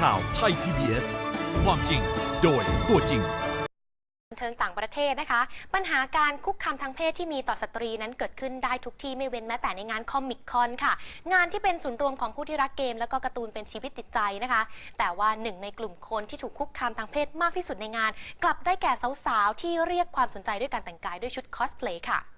ข่าวไทย PBS ความจริงโดยตัวจริงบันเทิงต่างประเทศนะคะ ปัญหาการคุกคามทางเพศที่มีต่อสตรีนั้นเกิดขึ้นได้ทุกที่ไม่เว้นแม้แต่ในงานคอมิกคอนค่ะ งานที่เป็นศูนย์รวมของผู้ที่รักเกม แล้วก็การ์ตูนเป็นชีวิตจิตใจนะคะ แต่ว่าหนึ่งในกลุ่มคนที่ถูกคุกคามทางเพศมากที่สุดในงาน กลับได้แก่สาวๆที่เรียกความสนใจด้วยการแต่งกายด้วยชุดคอสเพลย์ค่ะ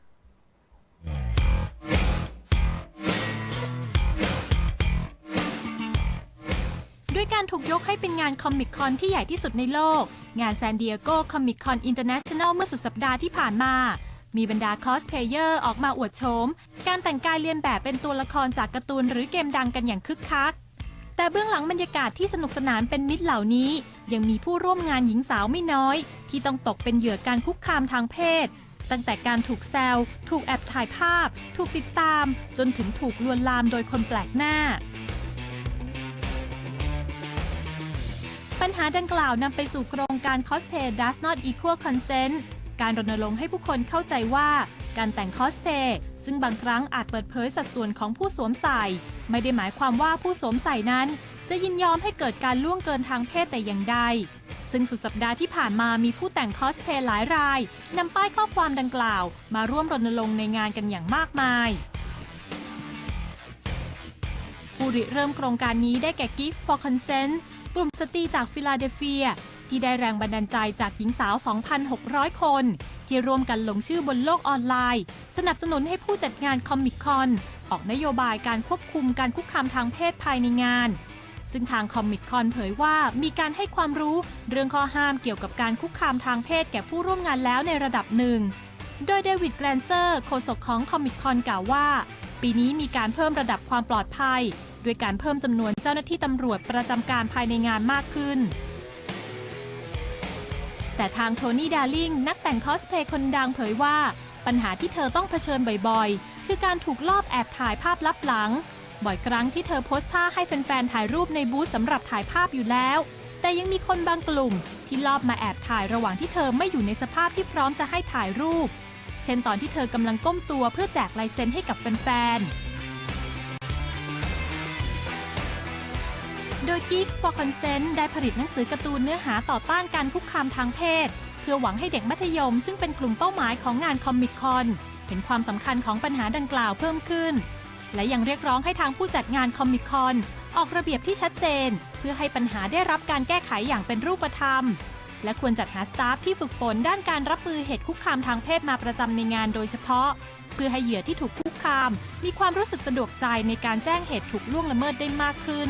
ด้วยการถูกยกให้เป็นงานคอมิคคอนที่ใหญ่ที่สุดในโลก งาน San Diego Comic Con International เมื่อสุดสัปดาห์ที่ผ่านมา มีบรรดาคอสเพลเยอร์ออกมาอวดโฉม การแต่งกายเลียนแบบเป็นตัวละครจากการ์ตูนหรือเกมดังกันอย่างคึกคัก แต่เบื้องหลังบรรยากาศที่สนุกสนานเป็นมิตรเหล่านี้ ยังมีผู้ร่วมงานหญิงสาวไม่น้อย ที่ต้องตกเป็นเหยื่อการคุกคามทางเพศ ตั้งแต่การถูกแซว ถูกแอบถ่ายภาพ ถูกติดตาม จนถึงถูกลวนลามโดยคนแปลกหน้า ปัญหาดังกล่าวนำไปสู่โครงการ Cosplay Does Not Equal Consent การรณรงค์ให้ผู้คนเข้าใจว่า การแต่งคอสเพลย์ซึ่งบางครั้งอาจเปิดเผยสัดส่วนของผู้สวมใส่ ไม่ได้หมายความว่าผู้สวมใส่นั้น จะยินยอมให้เกิดการล่วงเกินทางเพศแต่อย่างใด ซึ่งสุดสัปดาห์ที่ผ่านมามีผู้แต่งคอสเพลย์หลายรายนำป้ายข้อความดังกล่าว มาร่วมรณรงค์ในงานกันอย่างมากมายผู้ริเริ่มโครงการนี้ได้แก่ Geeks for Consent กลุ่มสตรีจากฟิลาเดลเฟีย ที่ได้แรงบันดาลใจจากหญิงสาว 2,600 คน ที่ร่วมกันลงชื่อบนโลกออนไลน์ สนับสนุนให้ผู้จัดงานคอมิคคอนออกนโยบายการควบคุมการคุกคามทางเพศภายในงาน ซึ่งทางคอมมิคคอนเผยว่ามีการให้ความรู้เรื่องข้อห้ามเกี่ยวกับการคุกคามทางเพศแก่ผู้ร่วมงานแล้วในระดับหนึ่ง โดยเดวิดแกลนเซอร์โฆษกของคอมิคคอนกล่าวว่า ปีนี้มีการเพิ่มระดับความปลอดภัย ด้วยการเพิ่มจำนวนเจ้าหน้าที่ตำรวจประจำการภายในงานมากขึ้น แต่ทางโทนี่ดาร์ลิงนักแต่งคอสเพลย์คนดังเผยว่า ปัญหาที่เธอต้องเผชิญบ่อยๆ คือการถูกลอบแอบถ่ายภาพลับหลัง บ่อยครั้งที่เธอโพสท่าให้แฟนๆถ่ายรูปในบูธสำหรับถ่ายภาพอยู่แล้ว แต่ยังมีคนบางกลุ่มที่ลอบมาแอบถ่ายระหว่างที่เธอไม่อยู่ในสภาพที่พร้อมจะให้ถ่ายรูป ช่นตอนที่เธอกำลังก้มตัวเพื่อแจกลายเซ็นให้กับแฟนๆ โดย Geeks for Consent ได้ผลิตหนังสือการ์ตูนเนื้อหาต่อต้านการคุกคามทางเพศ เพื่อหวังให้เด็กมัธยมซึ่งเป็นกลุ่มเป้าหมายของงานคอมมิคคอนเห็นความสำคัญของปัญหาดังกล่าวเพิ่มขึ้น และยังเรียกร้องให้ทางผู้จัดงานคอมิคคอนออกระเบียบที่ชัดเจน เพื่อให้ปัญหาได้รับการแก้ไขอย่างเป็นรูปธรรม และควรจัดหาสตาฟที่ฝึกฝนด้านการรับมือเหตุคุกคามทางเพศมาประจำในงานโดยเฉพาะ เพื่อให้เหยื่อที่ถูกคุกคาม มีความรู้สึกสะดวกใจในการแจ้งเหตุถูกล่วงละเมิดได้มากขึ้น